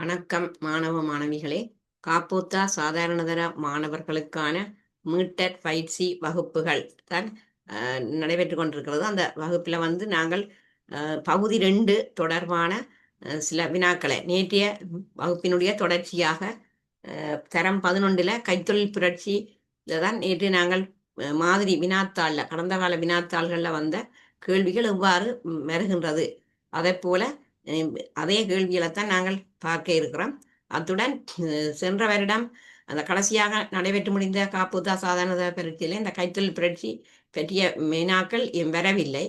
வணக்கம் மாணவ மாணவிகளே. காப்போத்தா சாதாரணதர மாணவர்களுக்கான மீட்டர் பயிற்சி வகுப்புகள் தான் நடைபெற்று கொண்டிருக்கிறது. அந்த வகுப்பில் வந்து நாங்கள் பகுதி ரெண்டு தொடர்பான சில வினாக்களை நேற்றைய வகுப்பினுடைய தொடர்ச்சியாக தரம் பதினொன்றில் கைத்தொழில் புரட்சி தான் நேற்று நாங்கள் மாதிரி வினாத்தாளில் கடந்த கால வினாத்தாள்களில் வந்த கேள்விகள் எவ்வாறு ம், வருகின்றது. அதை போல அதே கேள்விகளை தான் நாங்கள் பார்க்க இருக்கிறோம். அத்துடன் சென்ற வருடம் அந்த கடைசியாக நடைபெற்று முடிந்த காப்புதா சாதாரண பரீட்சையில் இந்த கைத்தொழில் புரட்சி பற்றிய மேனாக்கள் வரவில்லை.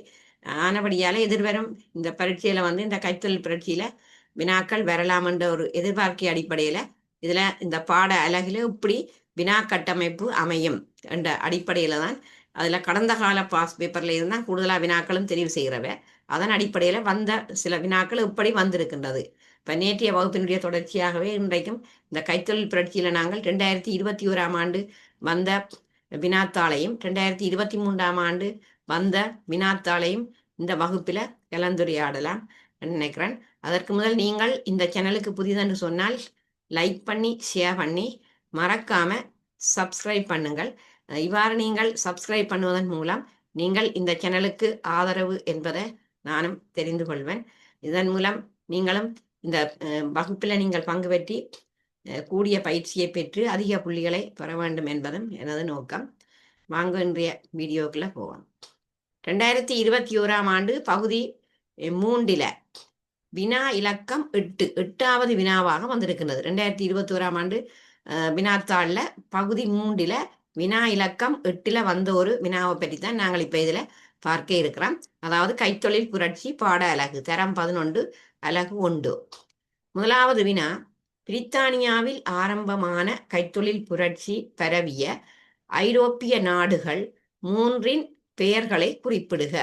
ஆனபடியால் எதிர்வரும் இந்த பரீட்சையில் வந்து இந்த கைத்தொழில் புரட்சியில் வினாக்கள் வரலாம் என்ற ஒரு எதிர்பார்க்கை அடிப்படையில் இதில் இந்த பாட அலகில் இப்படி வினா கட்டமைப்பு அமையும் என்ற அடிப்படையில் தான் அதில் கடந்த கால பாஸ் பேப்பரில் இருந்தால் கூடுதலாக வினாக்களும் தெரிவு செய்கிறவ. அதன் அடிப்படையில் வந்த சில வினாக்கள் இப்படி வந்திருக்கின்றது. இப்போ நேற்றைய வகுப்பினுடைய தொடர்ச்சியாகவே இன்றைக்கும் இந்த கைத்தொழில் புரட்சியில் நாங்கள் ரெண்டாயிரத்தி இருபத்தி ஓராம் ஆண்டு வந்த வினாத்தாளையும் ரெண்டாயிரத்தி இருபத்தி மூன்றாம் ஆண்டு வந்த வினாத்தாளையும் இந்த வகுப்பில் கலந்துரையாடலாம் நினைக்கிறேன். அதற்கு முதல் நீங்கள் இந்த சேனலுக்கு புதிதென்று சொன்னால் லைக் பண்ணி ஷேர் பண்ணி மறக்காமல் சப்ஸ்கிரைப் பண்ணுங்கள். இவ்வாறு நீங்கள் சப்ஸ்கிரைப் பண்ணுவதன் மூலம் நீங்கள் இந்த சேனலுக்கு ஆதரவு என்பதை நானும் தெரிந்து கொள்வேன். இதன் மூலம் நீங்களும் இந்த வகுப்பில் நீங்கள் பங்கு பெற்றி அஹ், கூடிய பயிற்சியை பெற்று அதிக புள்ளிகளை பெற வேண்டும் என்பதும் எனது நோக்கம். வாங்க இன்றைய வீடியோக்குள்ள போவோம். ரெண்டாயிரத்தி இருபத்தி ஓராம் ஆண்டு பகுதி மூன்றில வினா இலக்கம் எட்டு எட்டாவது வினாவாக வந்திருக்கின்றது. ரெண்டாயிரத்தி இருபத்தி ஓராம் ஆண்டு அஹ், வினாத்தாளில் பகுதி மூன்றில வினா இலக்கம் எட்டுல வந்த ஒரு வினாவை பற்றி தான் நாங்கள் இப்போ இதில் பார்க்க இருக்கிறோம் அதாவது கைத்தொழில் புரட்சி பாட அலகு தரம் பதினொன்று அலகு ஒன்று. முதலாவது வினா பிரித்தானியாவில் ஆரம்பமான கைத்தொழில் புரட்சி பரவிய ஐரோப்பிய நாடுகள் மூன்றின் பெயர்களை குறிப்பிடுக.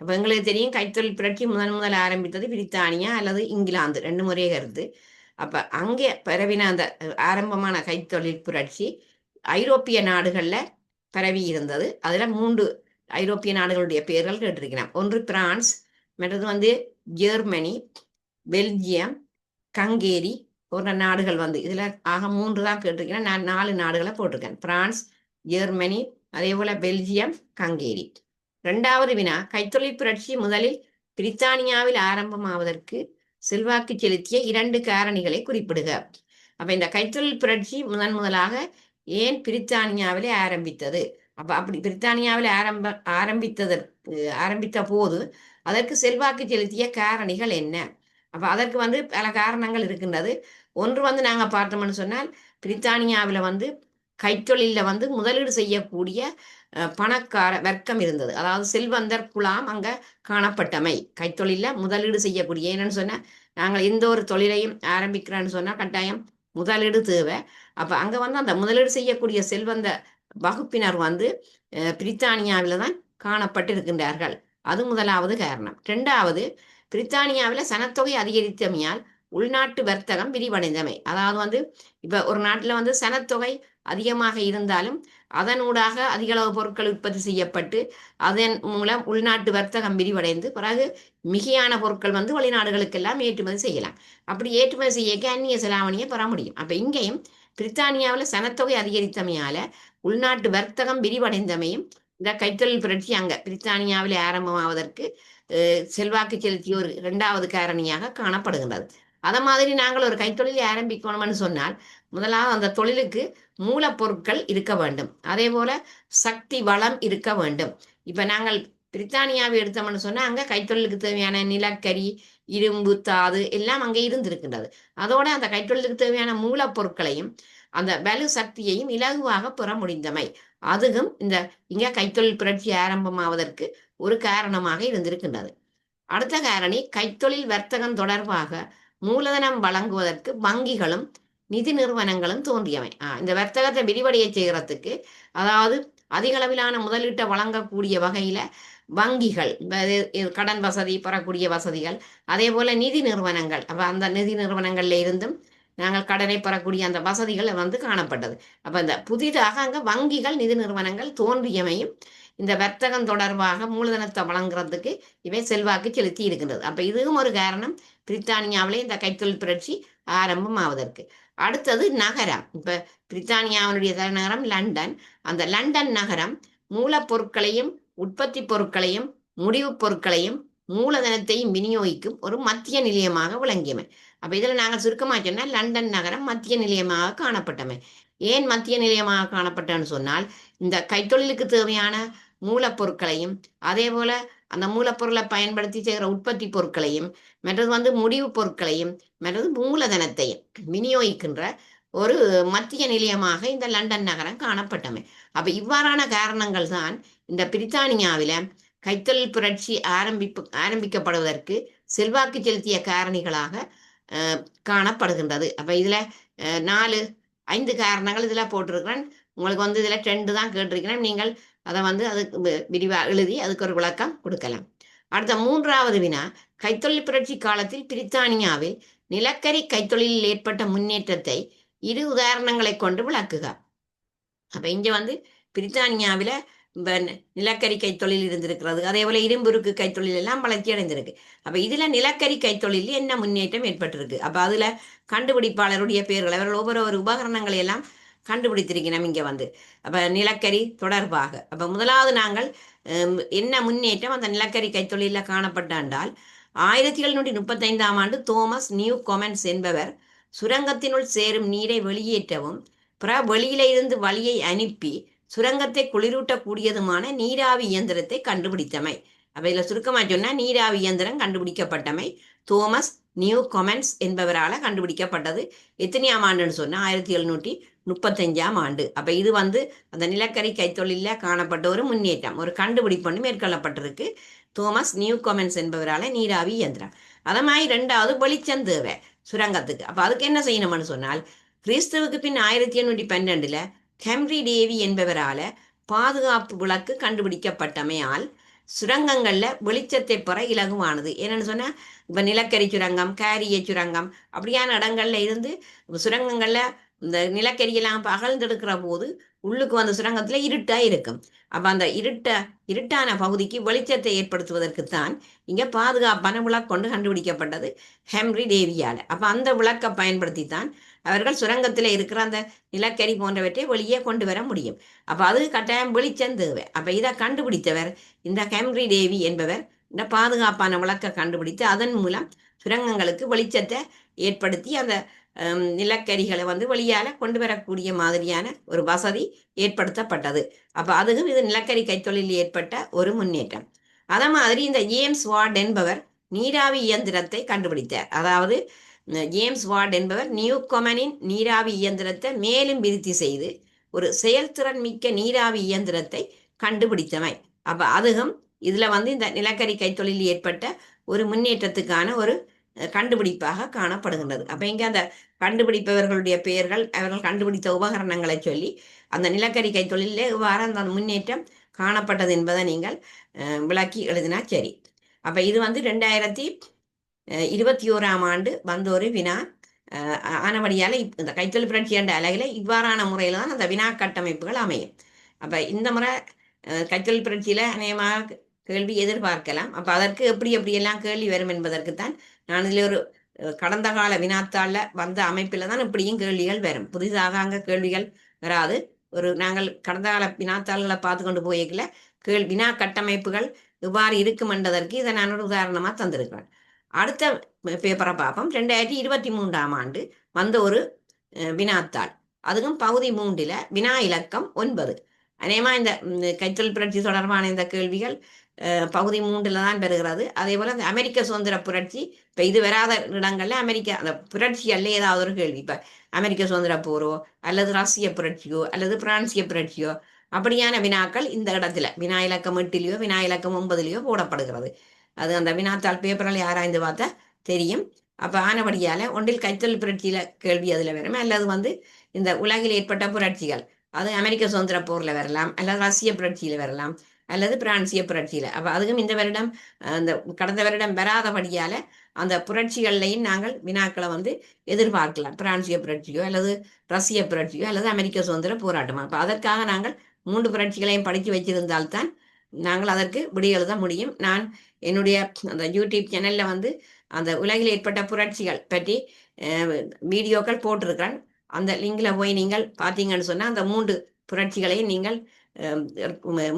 அப்ப எங்களுக்கு தெரியும் கைத்தொழில் புரட்சி முதன் முதல் ஆரம்பித்தது பிரித்தானியா அல்லது இங்கிலாந்து ரெண்டு முறையே கருது அப்ப அங்கே பரவின அந்த ஆரம்பமான கைத்தொழில் புரட்சி ஐரோப்பிய நாடுகள்ல பரவி இருந்தது. அதுல மூன்று ஐரோப்பிய நாடுகளுடைய பெயர்கள் கேட்டிருக்கிறேன். ஒன்று பிரான்ஸ் மற்றது வந்து ஜெர்மனி பெல்ஜியம் கங்கேரி போன்ற நாடுகள் வந்து. இதுல ஆக மூன்று தான் கேட்டிருக்கிறேன். நான் நாலு நாடுகளை போட்டிருக்கேன். பிரான்ஸ் ஜெர்மனி அதே போல பெல்ஜியம் கங்கேரி இரண்டாவது வினா கைத்தொழில் புரட்சி முதலில் பிரித்தானியாவில் ஆரம்பமாவதற்கு செல்வாக்கு செலுத்திய இரண்டு காரணிகளை குறிப்பிடுக. அப்ப இந்த கைத்தொழில் புரட்சி முதன் முதலாக ஏன் பிரித்தானியாவிலே ஆரம்பித்தது? அப்ப அப்படி பிரித்தானியாவில் ஆரம்ப ஆரம்பித்ததற்கு ஆரம்பித்த போது அதற்கு செல்வாக்கு செலுத்திய காரணிகள் என்ன? அப்ப அதற்கு வந்து பல காரணங்கள் இருக்கின்றது. ஒன்று வந்து நாங்க பார்த்தோம்னு சொன்னால் பிரித்தானியாவில் வந்து கைத்தொழில வந்து முதலீடு செய்யக்கூடிய பணக்கார வர்க்கம் இருந்தது. அதாவது செல்வந்தர் குழாம் அங்க காணப்பட்டமை. கைத்தொழில முதலீடு செய்யக்கூடிய. என்னன்னு சொன்னா நாங்கள் எந்த ஒரு தொழிலையும் ஆரம்பிக்கிறோன்னு சொன்னா கட்டாயம் முதலீடு தேவை. அப்ப அங்க வந்து அந்த முதலீடு செய்யக்கூடிய செல்வந்த வகுப்பினர் வந்து பிரித்தானியாவில் பிரித்தானியாவில தான் காணப்பட்டிருக்கின்றார்கள். அது முதலாவது காரணம். ரெண்டாவது பிரித்தானியாவில் சனத்தொகை அதிகரித்தமையால் உள்நாட்டு வர்த்தகம் விரிவடைந்தமை. அதாவது வந்து இப்ப ஒரு நாட்டுல வந்து சனத்தொகை அதிகமாக இருந்தாலும் அதனூடாக அதிக அளவு பொருட்கள் உற்பத்தி செய்யப்பட்டு அதன் மூலம் உள்நாட்டு வர்த்தகம் விரிவடைந்து பிறகு மிகையான பொருட்கள் வந்து வெளிநாடுகளுக்கெல்லாம் ஏற்றுமதி செய்யலாம். அப்படி ஏற்றுமதி செய்யக்க அந்நிய செலாவணியை பெற முடியும். அப்ப இங்கேயும் பிரித்தானியாவில் சனத்தொகை அதிகரித்தமையால உள்நாட்டு வர்த்தகம் விரிவடைந்தமையும் இந்த கைத்தொழில் புரட்சி அங்க பிரித்தானியாவில் ஆரம்பமாவதற்கு செல்வாக்கு செலுத்திய ஒரு இரண்டாவது காரணியாக காணப்படுகின்றது. அத மாதிரி நாங்கள் ஒரு கைத்தொழிலை ஆரம்பிக்கணும்னு சொன்னால் முதலாவது அந்த தொழிலுக்கு மூலப்பொருட்கள் இருக்க வேண்டும். அதே போல சக்தி வளம் இருக்க வேண்டும். இப்ப நாங்கள் பிரித்தானியாவை எடுத்தோம்னு சொன்னா அங்க கைத்தொழிலுக்கு தேவையான நிலக்கரி இரும்பு தாது எல்லாம் அங்கே இருந்திருக்கின்றது. அதோட அந்த கைத்தொழிலுக்கு தேவையான மூலப்பொருட்களையும் அந்த வலு சக்தியையும் இலகுவாக பெற முடிந்தமை. அதுவும் இந்த இங்க கைத்தொழில் புரட்சி ஆரம்பமாவதற்கு ஒரு காரணமாக இருந்திருக்கின்றது. அடுத்த காரணி கைத்தொழில் வர்த்தகம் தொடர்பாக மூலதனம் வழங்குவதற்கு வங்கிகளும் நிதி நிறுவனங்களும் தோன்றியவை இந்த வர்த்தகத்தை விரிவடைய செய்கிறதுக்கு அதாவது அதிக அளவிலான முதலீட்டை வழங்கக்கூடிய வகையில வங்கிகள் இது- கடன் வசதி பெறக்கூடிய வசதிகள் அதே போல நிதி நிறுவனங்கள். அப்ப அந்த நிதி நிறுவனங்கள்ல இருந்தும் நாங்கள் கடனை பெறக்கூடிய அந்த வசதிகள் வந்து காணப்பட்டது. அப்ப இந்த புதிதாக அங்கே வங்கிகள் நிதி நிறுவனங்கள் தோன்றியமையும் இந்த வர்த்தகம் தொடர்பாக மூலதனத்தை வழங்குறதுக்கு இவை செல்வாக்கு செலுத்தி இருக்கின்றது அப்ப இதுவும் ஒரு காரணம். பிரித்தானியாவிலே இந்த கைத்தொழில் புரட்சி ஆரம்பம் ஆவதற்கு அடுத்தது நகரம். இப்ப பிரித்தானியாவினுடைய தலைநகரம் லண்டன். அந்த லண்டன் நகரம் மூலப்பொருட்களையும் உற்பத்தி பொருட்களையும் முடிவுப் பொருட்களையும் மூலதனத்தையும் விநியோகிக்கும் ஒரு மத்திய நிலையமாக விளங்கியமை. அப்ப இதுல நாங்கள் சுருக்கமா சொன்னால் லண்டன் நகரம் மத்திய நிலையமாக காணப்பட்டமை. ஏன் மத்திய நிலையமாக காணப்பட்டன்னு சொன்னால் இந்த கைத்தொழிலுக்கு தேவையான மூலப்பொருட்களையும் அதே போல அந்த மூலப்பொருளை பயன்படுத்தி செய்கிற உற்பத்தி பொருட்களையும் மற்றது வந்து முடிவு பொருட்களையும் மற்றது மூலதனத்தையும் விநியோகிக்கின்ற ஒரு மத்திய நிலையமாக இந்த லண்டன் நகரம் காணப்பட்டமை. அப்ப இவ்வாறான காரணங்கள் தான் இந்த பிரித்தானியாவில கைத்தொழில் புரட்சி ஆரம்பிப்பு ஆரம்பிக்கப்படுவதற்கு செல்வாக்கு செலுத்திய காரணிகளாக காணப்படுகின்றது. அப்போ இதில் நாலு ஐந்து காரணங்கள் இதில் போட்டிருக்கிறேன். உங்களுக்கு வந்து இதில் ரெண்டு தான் கேட்டிருக்கிறேன். நீங்கள் அதை வந்து அதுக்கு வி- எழுதி அதுக்கு ஒரு விளக்கம் கொடுக்கலாம். அடுத்த மூன்றாவது வினா கைத்தொழில் புரட்சி காலத்தில் பிரித்தானியாவில் நிலக்கரி கைத்தொழிலில் ஏற்பட்ட முன்னேற்றத்தை இரு உதாரணங்களை கொண்டு விளக்குக. அப்போ இங்கே வந்து பிரித்தானியாவில் நிலக்கரி கைத்தொழில் இருந்திருக்கிறது. அதே போல இரும்புருக்கு கைத்தொழில் எல்லாம் வளர்ச்சி அடைந்திருக்கு. அப்ப இதுல நிலக்கரி கைத்தொழில் என்ன முன்னேற்றம் ஏற்பட்டிருக்கு? அப்ப அதுல கண்டுபிடிப்பாளருடைய பெயர்கள் அவர்கள் ஒவ்வொரு ஒரு உபகரணங்களை எல்லாம் கண்டுபிடித்திருக்கிறோம் இங்க வந்து. அப்ப நிலக்கரி தொடர்பாக. அப்ப முதலாவது நாங்கள் என்ன முன்னேற்றம் அந்த நிலக்கரி கைத்தொழில காணப்பட்டாண்டால் ஆயிரத்தி எழுநூற்றி முப்பத்தைந்தாம் ஆண்டு தோமஸ் நியூ கொமென்ஸ் என்பவர் சுரங்கத்தினுள் சேரும் நீரை வெளியேற்றவும் பிற வெளியில இருந்து வழியை அனுப்பி சுரங்கத்தை குளிரூட்டக்கூடியதுமான நீராவி இயந்திரத்தை கண்டுபிடித்தமை. அப்ப இதுல சுருக்கமா சொன்னா நீராவி இயந்திரம் கண்டுபிடிக்கப்பட்டமை. தோமஸ் நியூ கொமென்ஸ் என்பவரால கண்டுபிடிக்கப்பட்டது. எத்தனையாம் ஆண்டுன்னு சொன்னா ஆயிரத்தி எழுநூற்றி முப்பத்தஞ்சாம் ஆண்டு. அப்ப இது வந்து அந்த நிலக்கரி கைத்தொழில காணப்பட்ட ஒரு முன்னேற்றம். ஒரு கண்டுபிடிப்பு மேற்கொள்ளப்பட்டிருக்கு. தோமஸ் நியூ கொமென்ஸ் என்பவரால நீராவி இயந்திரம். அத மாதிரி ரெண்டாவது வெளிச்சம் தேவை சுரங்கத்துக்கு. அப்ப அதுக்கு என்ன செய்யணும்னு சொன்னால் கிறிஸ்துவுக்கு பின் ஆயிரத்தி எண்ணூற்றி பன்னெண்டுல ஹெம்ரி டேவி என்பவரால பாதுகாப்பு விளக்கு கண்டுபிடிக்கப்பட்டமையால் சுரங்கங்களில் வெளிச்சத்தை பெற இலகுவானது. என்னென்னு சொன்னால் இப்போ நிலக்கரி சுரங்கம் கேரிய சுரங்கம் அப்படியான இடங்கள்ல இருந்து சுரங்கங்களில் இந்த நிலக்கரியெல்லாம் பகழ்ந்தெடுக்கிற போது உள்ளுக்கு வந்த சுரங்கத்தில் இருட்டாக இருக்கும். அப்போ அந்த இருட்ட இருட்டான பகுதிக்கு வெளிச்சத்தை ஏற்படுத்துவதற்குத்தான் இங்கே பாதுகாப்பான விளக்கு கொண்டு கண்டுபிடிக்கப்பட்டது ஹெம்ரி டேவியால். அப்போ அந்த விளக்கை பயன்படுத்தி தான் அவர்கள் சுரங்கத்தில் இருக்கிற அந்த நிலக்கரி போன்றவற்றை வெளியே கொண்டு வர முடியும். அப்போ அது கட்டாயம் வெளிச்சம் தேவை. அப்போ இதை கண்டுபிடித்தவர் இந்த ஹெம்ரி தேவி என்பவர் இந்த பாதுகாப்பான விளக்கை கண்டுபிடித்து அதன் மூலம் சுரங்கங்களுக்கு வெளிச்சத்தை ஏற்படுத்தி அந்த நிலக்கரிகளை வந்து வெளியால் கொண்டு வரக்கூடிய மாதிரியான ஒரு வசதி ஏற்படுத்தப்பட்டது. அப்போ அதுவும் இது நிலக்கரி கைத்தொழிலில் ஏற்பட்ட ஒரு முன்னேற்றம். அதே மாதிரி இந்த ஜேம்ஸ் வார்ட் என்பவர் நீராவி இயந்திரத்தை கண்டுபிடித்தார். அதாவது ஜேம்ஸ் வார்ட் என்பவர் நியூகொமனின் நீராவி இயந்திரத்தை மேலும் விருத்தி செய்து ஒரு செயல்திறன் மிக்க நீராவி இயந்திரத்தை கண்டுபிடித்தவை அப்போ அதுவும் இதில் வந்து இந்த நிலக்கரி கைத்தொழிலில் ஏற்பட்ட ஒரு முன்னேற்றத்துக்கான ஒரு கண்டுபிடிப்பாக காணப்படுகின்றது. அப்போ இங்கே அந்த கண்டுபிடிப்பவர்களுடைய பெயர்கள் அவர்கள் கண்டுபிடித்த உபகரணங்களை சொல்லி அந்த நிலக்கரி கைத்தொழிலே இவ்வாறு அந்த முன்னேற்றம் காணப்பட்டது என்பதை நீங்கள் விளக்கி எழுதினா சரி. அப்போ இது வந்து ரெண்டாயிரத்தி இருபத்தி ஓராம் ஆண்டு வந்த ஒரு வினா. ஆனபடியால் ஆனபடியால இப்- இந்த கைத்தொழில் புரட்சி என்ற அலகில் இவ்வாறான முறையில் தான் அந்த வினா கட்டமைப்புகள் அமையும். அப்போ இந்த முறை கைத்தொழில் புரட்சியில் அநேகமாக கேள்வி எதிர்பார்க்கலாம். அப்போ அதற்கு எப்படி எப்படியெல்லாம் கேள்வி வரும் என்பதற்குத்தான் நான் இதில் ஒரு கடந்த கால வினாத்தாளில் வந்த அமைப்பில் தான் இப்படியும் கேள்விகள் வரும். புதிதாக அங்கே கேள்விகள் வராது. ஒரு நாங்கள் கடந்த கால வினாத்தாள்களை பார்த்து கொண்டு போய்க்கல கேள் வினா கட்டமைப்புகள் இவ்வாறு இருக்கும் என்பதற்கு இதை நான் ஒரு உதாரணமாக தந்திருக்கிறேன். அடுத்த பேப்பரை பார்ப்போம். ரெண்டாயிரத்தி இருபத்தி மூன்றாம் ஆண்டு வந்த ஒரு வினாத்தாள். அதுவும் பகுதி மூன்றில் வினா இலக்கம் ஒன்பது. அநேகமாக இந்த கைத்தொழில் புரட்சி தொடர்பான இந்த கேள்விகள் பகுதி மூன்றில் தான் பெறுகிறது. அதே போல் இந்த அமெரிக்க சுதந்திர புரட்சி இப்போ இது வராத இடங்களில் அமெரிக்க அந்த புரட்சிகள்ல ஏதாவது ஒரு கேள்வி. இப்போ அமெரிக்க சுதந்திர போரோ அல்லது ரஷ்ய புரட்சியோ அல்லது பிரான்சிய புரட்சியோ அப்படியான வினாக்கள் இந்த இடத்துல வினா இலக்கம் எட்டிலேயோ வினா இலக்கம் ஒன்பதுலேயோ போடப்படுகிறது. அது அந்த வினாத்தாள் பேப்பரில் ஆராய்ந்து பார்த்தா தெரியும். அப்போ ஆனபடியால் ஒன்றில் கைத்தொழில் புரட்சியில் கேள்வி அதில் வரும் அல்லது வந்து இந்த உலகில் ஏற்பட்ட புரட்சிகள் அது அமெரிக்க சுதந்திர போரில் வரலாம் அல்லது ரஷ்ய புரட்சியில் வரலாம் அல்லது பிரான்சிய புரட்சியில். அப்போ அதுக்கும் இந்த வருடம் அந்த கடந்த வருடம் வராதபடியால் அந்த புரட்சிகள்லையும் நாங்கள் வினாக்களை வந்து எதிர்பார்க்கலாம். பிரான்சிய புரட்சியோ அல்லது ரஷ்ய புரட்சியோ அல்லது அமெரிக்க சுதந்திர போராட்டமோ. அப்போ அதற்காக நாங்கள் மூன்று புரட்சிகளையும் படித்து வச்சிருந்தால்தான் நாங்கள் அதற்கு விடி எழுத முடியும். நான் என்னுடைய அந்த யூடியூப் சேனல்ல வந்து அந்த உலகில் ஏற்பட்ட புரட்சிகள் பற்றி வீடியோக்கள் போட்டிருக்கிறேன். அந்த லிங்க்ல போய் நீங்கள் பார்த்தீங்கன்னு சொன்னால் அந்த மூன்று புரட்சிகளையும் நீங்கள்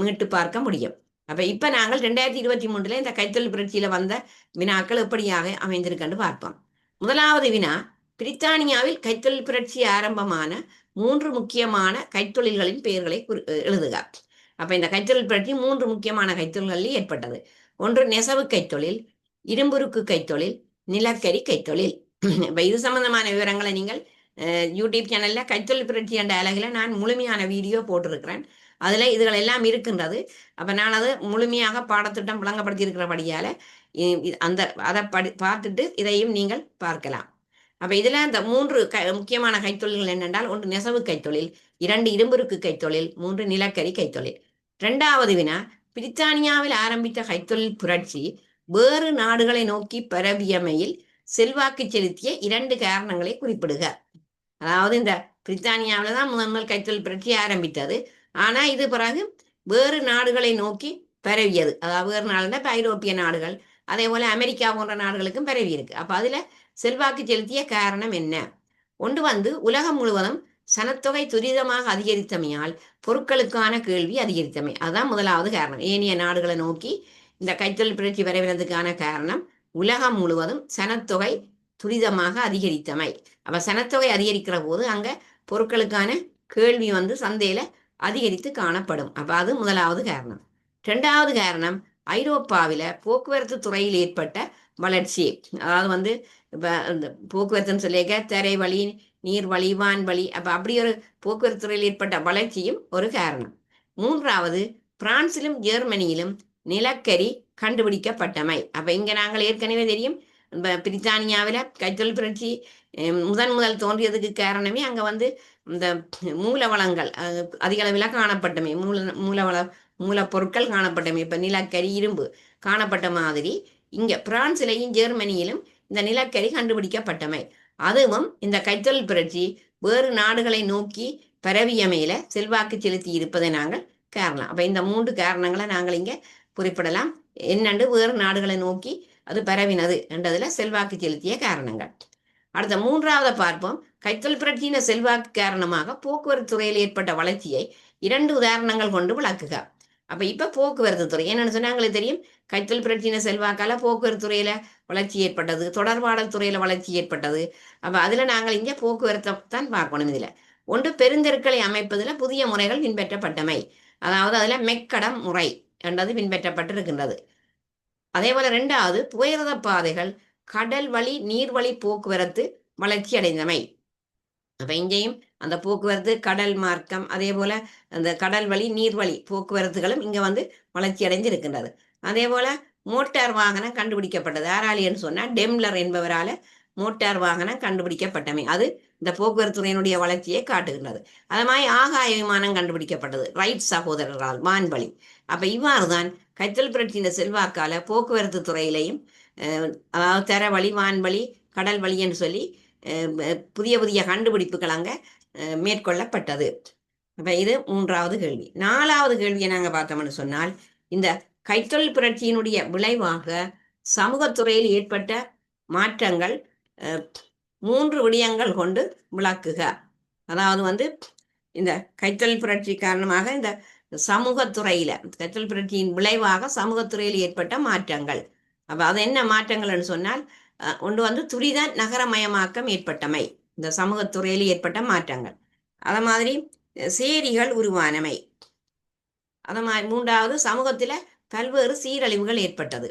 மீட்டு பார்க்க முடியும். அப்போ இப்போ நாங்கள் ரெண்டாயிரத்தி இருபத்தி மூன்றுல இந்த கைத்தொழில் புரட்சியில் வந்த வினாக்கள் எப்படியாக அமைந்திருக்கன்னு பார்ப்போம். முதலாவது வினா பிரித்தானியாவில் கைத்தொழில் புரட்சி ஆரம்பமான மூன்று முக்கியமான கைத்தொழில்களின் பெயர்களை எழுதுக. அப்போ இந்த கைத்தொழில் புரட்சி மூன்று முக்கியமான கைத்தொழில்களில் ஏற்பட்டது. ஒன்று நெசவு கைத்தொழில் இரும்புருக்கு கைத்தொழில் நிலக்கரி கைத்தொழில். இப்போ இது சம்பந்தமான விவரங்களை நீங்கள் யூடியூப் சேனலில் கைத்தொழில் புரட்சி என்ற அழகில் நான் முழுமையான வீடியோ போட்டிருக்கிறேன். அதில் இதுகள் எல்லாம் இருக்கின்றது. அப்போ நான் அது முழுமையாக பாடத்திட்டம் விளங்கப்படுத்தியிருக்கிறபடியால் அந்த அதை படி பார்த்துட்டு இதையும் நீங்கள் பார்க்கலாம். அப்போ இதில் அந்த மூன்று க முக்கியமான கைத்தொழில்கள் என்னென்றால் ஒன்று நெசவு கைத்தொழில் இரண்டு இரும்புருக்கு கைத்தொழில் மூன்று நிலக்கரி கைத்தொழில். இரண்டாவது வினா பிரித்தானியாவில் ஆரம்பித்த கைத்தொழில் புரட்சி வேறு நாடுகளை நோக்கி பரவியமையில் செல்வாக்கு செலுத்திய இரண்டு காரணங்களை குறிப்பிடுக. அதாவது இந்த பிரித்தானியாவில் தான் முதல் முதல் கைத்தொழில் புரட்சி ஆரம்பித்தது. ஆனா இது பிறகு வேறு நாடுகளை நோக்கி பரவியது. அதாவது வேறு நாடுனா இப்போ ஐரோப்பிய நாடுகள் அதே போல அமெரிக்கா போன்ற நாடுகளுக்கும் பரவி இருக்கு அப்ப அதுல செல்வாக்கு செலுத்திய காரணம் என்ன? ஒன்று வந்து உலகம் முழுவதும் சனத்தொகை துரிதமாக அதிகரித்தமையால் பொருட்களுக்கான கேள்வி அதிகரித்தமை. அதுதான் முதலாவது காரணம். ஏனைய நாடுகளை நோக்கி இந்த கைத்தொழில் புரட்சி வரவினதுக்கான காரணம் உலகம் முழுவதும் சனத்தொகை துரிதமாக அதிகரித்தமை. அப்ப சனத்தொகை அதிகரிக்கிற போது அங்க பொருட்களுக்கான கேள்வி வந்து சந்தையில அதிகரித்து காணப்படும். அப்ப அது முதலாவது காரணம். ரெண்டாவது காரணம் ஐரோப்பாவில போக்குவரத்து துறையில் ஏற்பட்ட வளர்ச்சி. அதாவது வந்து இப்ப இந்த போக்குவரத்துன்னு சொல்லியிருக்க தரை வழி நீர் வழி வான்வழி அப்ப அப்படி ஒரு போக்குவரத்து துறையில் ஏற்பட்ட வளர்ச்சியும் ஒரு காரணம். மூன்றாவது பிரான்சிலும் ஜெர்மனியிலும் நிலக்கரி கண்டுபிடிக்கப்பட்டமை. அப்ப இங்க நாங்கள் ஏற்கனவே தெரியும் பிரித்தானியாவில் கைத்தொழில் புரட்சி முதன் முதல் தோன்றியதுக்கு காரணமே அங்க வந்து இந்த மூலவளங்கள் அதிக அளவில் காணப்பட்டமே. மூல மூலவள மூலப்பொருட்கள் காணப்பட்டமே. இப்ப நிலக்கரி இரும்பு காணப்பட்ட மாதிரி இங்க பிரான்சிலையும் ஜெர்மனியிலும் இந்த நிலக்கரி கண்டுபிடிக்கப்பட்டமை. அதுவும் இந்த கைத்தொழில் புரட்சி வேறு நாடுகளை நோக்கி பரவியமையில செல்வாக்கு செலுத்தி இருப்பதை நாங்கள் காரணம் அப்ப இந்த மூன்று காரணங்களை நாங்கள் இங்க குறிப்பிடலாம். என்னண்டு? வேறு நாடுகளை நோக்கி அது பரவினது என்றதுல செல்வாக்கு செலுத்திய காரணங்கள். அடுத்த மூன்றாவது பார்ப்போம். கைத்தொழில் புரட்சியின செல்வாக்கு காரணமாக போக்குவரத்து துறையில் ஏற்பட்ட வளர்ச்சியை இரண்டு உதாரணங்கள் கொண்டு விளக்குக. அப்ப இப்ப போக்குவரத்து துறை. என்னன்னு சொன்னாங்களே தெரியும் கைத்தொழில் புரட்சியின செல்வாக்கால போக்குவரத்து துறையில வளர்ச்சி ஏற்பட்டது தொடர்பாடல் துறையில வளர்ச்சி ஏற்பட்டது. அப்ப அதுல நாங்கள் இங்க போக்குவரத்தை தான் பார்க்கணும் இதுல. ஒன்று பெருந்தெருக்களை அமைப்பதுல புதிய முறைகள் பின்பற்றப்பட்டமை. அதாவது அதுல மெக்கடம் முறை என்றது பின்பற்றப்பட்டிருக்கின்றது. அதே போல ரெண்டாவது புகையிரத பாதைகள் கடல் வழி நீர்வழி போக்குவரத்து வளர்ச்சி அடைந்தமை. அப்போ இங்கேயும் அந்த போக்குவரத்து கடல் மார்க்கம் அதே போல அந்த கடல் வழி நீர்வழி போக்குவரத்துகளும் இங்கே வந்து வளர்ச்சி அடைந்து இருக்கின்றது அதே போல மோட்டார் வாகனம் கண்டுபிடிக்கப்பட்டது. ஆராலியன்னு சொன்னால் டெம்லர் என்பவரால் மோட்டார் வாகனம் கண்டுபிடிக்கப்பட்டமை. அது இந்த போக்குவரத்து துறையினுடைய வளர்ச்சியை காட்டுகின்றது. அது மாதிரி ஆகாய விமானம் கண்டுபிடிக்கப்பட்டது. ரைட் சகோதரரால் வான்வழி அப்போ இவ்வாறு தான் கைத்தல் புரட்சியின் செல்வாக்கால போக்குவரத்து துறையிலையும் அதாவது தர வழி வான்வழி கடல் வழி என்று சொல்லி புதிய புதிய கண்டுபிடிப்புகள் அங்கே மேற்கொள்ளப்பட்டது. அப்போ இது மூன்றாவது கேள்வி. நாலாவது கேள்வியை நாங்கள் பார்த்தோம்னு சொன்னால் இந்த கைத்தொழில் புரட்சியினுடைய விளைவாக சமூகத்துறையில் ஏற்பட்ட மாற்றங்கள் மூன்று விடயங்கள் கொண்டு விளக்குக. அதாவது வந்து இந்த கைத்தொழில் புரட்சி காரணமாக இந்த சமூகத்துறையில கைத்தொழில் புரட்சியின் விளைவாக சமூகத்துறையில் ஏற்பட்ட மாற்றங்கள். அப்போ அது என்ன மாற்றங்கள்னு சொன்னால் ஒன்று வந்து துரித நகரமயமாக்கம் ஏற்பட்டமை. இந்த சமூகத்துறையில் ஏற்பட்ட மாற்றங்கள். அத மாதிரி சேரிகள் உருவானமை. அத மாதிரி மூன்றாவது சமூகத்தில் பல்வேறு சீரழிவுகள் ஏற்பட்டது.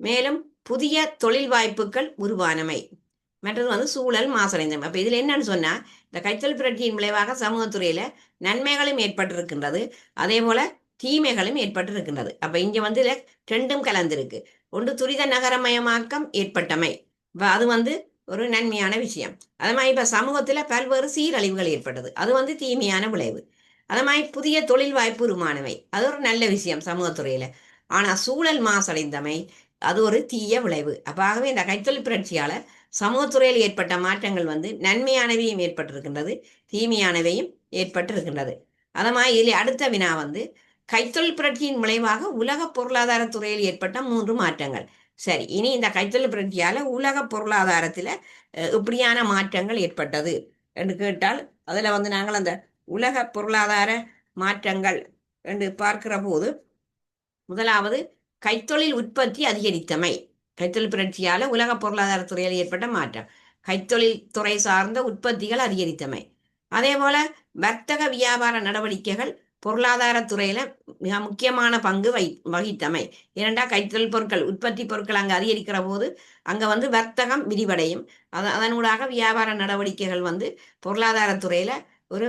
மேலும் புதிய தொழில் வாய்ப்புகள் உருவானமை. மற்றது வந்து சூழல் மாசடைந்தமை. அப்போ இதில் என்னன்னு சொன்னால் இந்த கைத்தல் புரட்சியின் விளைவாக சமூகத்துறையில் நன்மைகளும் ஏற்பட்டிருக்கின்றது. அதே போல தீமைகளும் ஏற்பட்டிருக்கின்றது. அப்ப இங்க வந்து ரெண்டும் கலந்திருக்கு. ஒன்று துரித நகரமயமாக்கம் ஏற்பட்டமை. அது வந்து ஒரு நன்மையான விஷயம். அது மாதிரி இப்ப சமூகத்துல பல்வேறு சீரழிவுகள் ஏற்பட்டது. அது வந்து தீமையான விளைவு. அது மாதிரி புதிய தொழில் வாய்ப்பு உருமானவை அது ஒரு நல்ல விஷயம் சமூகத்துறையில. ஆனா சூழல் மாசடைந்தமை அது ஒரு தீய விளைவு. அப்ப ஆகவே இந்த கைத்தொழில் புரட்சியால சமூகத்துறையில் ஏற்பட்ட மாற்றங்கள் வந்து நன்மையானவையும் ஏற்பட்டிருக்கின்றது தீமையானவையும் ஏற்பட்டிருக்கின்றது. அது மாதிரி இதில் அடுத்த வினா வந்து கைத்தொழில் புரட்சியின் விளைவாக உலக பொருளாதார துறையில் ஏற்பட்ட மூன்று மாற்றங்கள். சரி இனி இந்த கைத்தொழில் புரட்சியால உலக பொருளாதாரத்துல இப்படியான மாற்றங்கள் ஏற்பட்டது என்று கேட்டால் அதுல வந்து நாங்கள் அந்த உலக பொருளாதார மாற்றங்கள் என்று பார்க்கிற போது முதலாவது கைத்தொழில் உற்பத்தி அதிகரித்தமை. கைத்தொழில் புரட்சியால உலக பொருளாதார துறையில் ஏற்பட்ட மாற்றம். கைத்தொழில் துறை சார்ந்த உற்பத்திகள் அதிகரித்தமை. அதே போல வர்த்தக வியாபார நடவடிக்கைகள் பொருளாதாரத்துறையில மிக முக்கியமான பங்கு வை வகித்தமை. ஏனென்றா கைத்தொழில் பொருட்கள் உற்பத்தி பொருட்கள் அங்கே அதிகரிக்கிற போது அங்க வந்து வர்த்தகம் விரிவடையும். அத அதனூடாக வியாபார நடவடிக்கைகள் வந்து பொருளாதாரத்துறையில ஒரு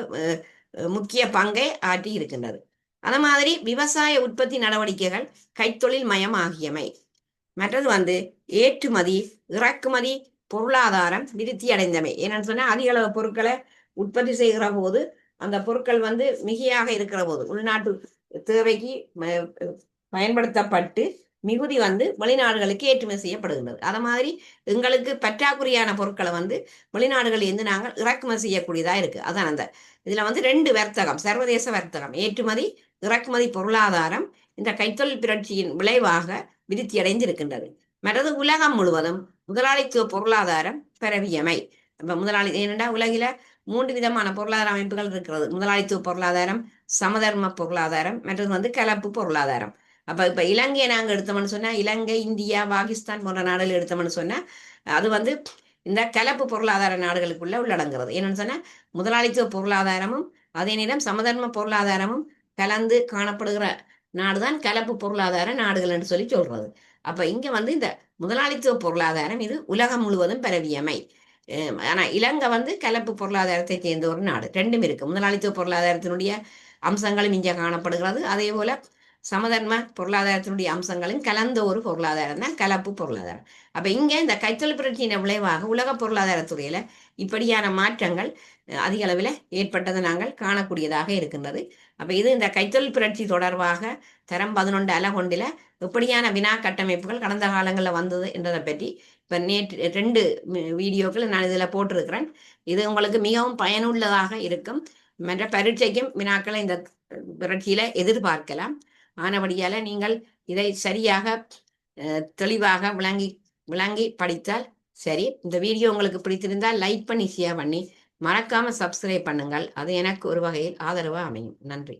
முக்கிய பங்கை ஆற்றி இருக்கின்றது. அது மாதிரி விவசாய உற்பத்தி நடவடிக்கைகள் கைத்தொழில் மயம் ஆகியமை. மற்றது வந்து ஏற்றுமதி இறக்குமதி பொருளாதாரம் விருத்தி அடைந்தமை என்னன்னு சொன்னா அதிக அளவு பொருட்களை உற்பத்தி செய்கிற போது அந்த பொருட்கள் வந்து மிகையாக இருக்கிற போது உள்நாட்டு தேவைக்கு ம- பயன்படுத்தப்பட்டு மிகுதி வந்து வெளிநாடுகளுக்கு ஏற்றுமதி செய்யப்படுகின்றது. அது மாதிரி எங்களுக்கு பற்றாக்குறையான பொருட்களை வந்து வெளிநாடுகளில் இருந்து நாங்கள் இறக்குமதி செய்யக்கூடியதா இருக்கு. அதான் அந்த இதுல வந்து ரெண்டு வர்த்தகம் சர்வதேச வர்த்தகம். ஏற்றுமதி இறக்குமதி பொருளாதாரம் இந்த கைத்தொழில் புரட்சியின் விளைவாக விருத்தி அடைந்திருக்கின்றது. மற்றது உலகம் முழுவதும் முதலாளித்துவ பொருளாதாரம் பரவியமை. முதலாளி ஏனென்றால் உலகில மூன்று விதமான பொருளாதார அமைப்புகள் இருக்கிறது. முதலாளித்துவ பொருளாதாரம் சமதர்ம பொருளாதாரம் மற்றது வந்து கலப்பு பொருளாதாரம். அப்ப இப்ப இலங்கையை நாங்க எடுத்தோம்னு சொன்னா இலங்கை இந்தியா பாகிஸ்தான் போன்ற நாடுகள் எடுத்தோம்னு சொன்னா அது வந்து இந்த கலப்பு பொருளாதார நாடுகளுக்குள்ள உள்ளடங்குறது. என்னன்னு சொன்னா முதலாளித்துவ பொருளாதாரமும் அதே நேரம் சமதர்ம பொருளாதாரமும் கலந்து காணப்படுகிற நாடுதான் கலப்பு பொருளாதார நாடுகள் என்று சொல்லி சொல்றது. அப்ப இங்க வந்து இந்த முதலாளித்துவ பொருளாதாரம் இது உலகம் முழுவதும் பரவியமை. ஆனால் இலங்கை வந்து கலப்பு பொருளாதாரத்தை சேர்ந்த ஒரு நாடு. ரெண்டும் இருக்குது முதலாளித்துவ பொருளாதாரத்தினுடைய அம்சங்களும் இங்கே காணப்படுகிறது. அதே போல் சமதர்ம பொருளாதாரத்தினுடைய அம்சங்களும் கலந்த ஒரு பொருளாதாரம் தான் கலப்பு பொருளாதாரம். அப்ப இங்க இந்த கைத்தொழில் புரட்சியின் விளைவாக உலக பொருளாதாரத்துறையில இப்படியான மாற்றங்கள் அதிக அளவில் ஏற்பட்டதை நாங்கள் காணக்கூடியதாக இருக்கின்றது. அப்ப இது இந்த கைத்தொழில் புரட்சி தொடர்பாக தரம் பதினொன்று அலகொண்டில எப்படியான வினா கட்டமைப்புகள் கடந்த காலங்களில் வந்தது என்றதை பற்றி இப்போ நேற்று ரெண்டு வி- வீடியோக்கள் நான் இதில் போட்டிருக்கிறேன். இது உங்களுக்கு மிகவும் பயனுள்ளதாக இருக்கும். மற்ற பரீட்சைக்கும் வினாக்களை இந்த புரட்சியில எதிர்பார்க்கலாம். ஆனபடியால நீங்கள் இதை சரியாக தெளிவாக விளங்கி விளங்கி படித்தால் சரி. இந்த வீடியோ உங்களுக்கு பிடித்திருந்தால் லைக் பண்ணி ஷேர் பண்ணி மறக்காம சப்ஸ்கிரைப் பண்ணுங்கள். அது எனக்கு ஒரு வகையில் ஆதரவாக அமையும். நன்றி.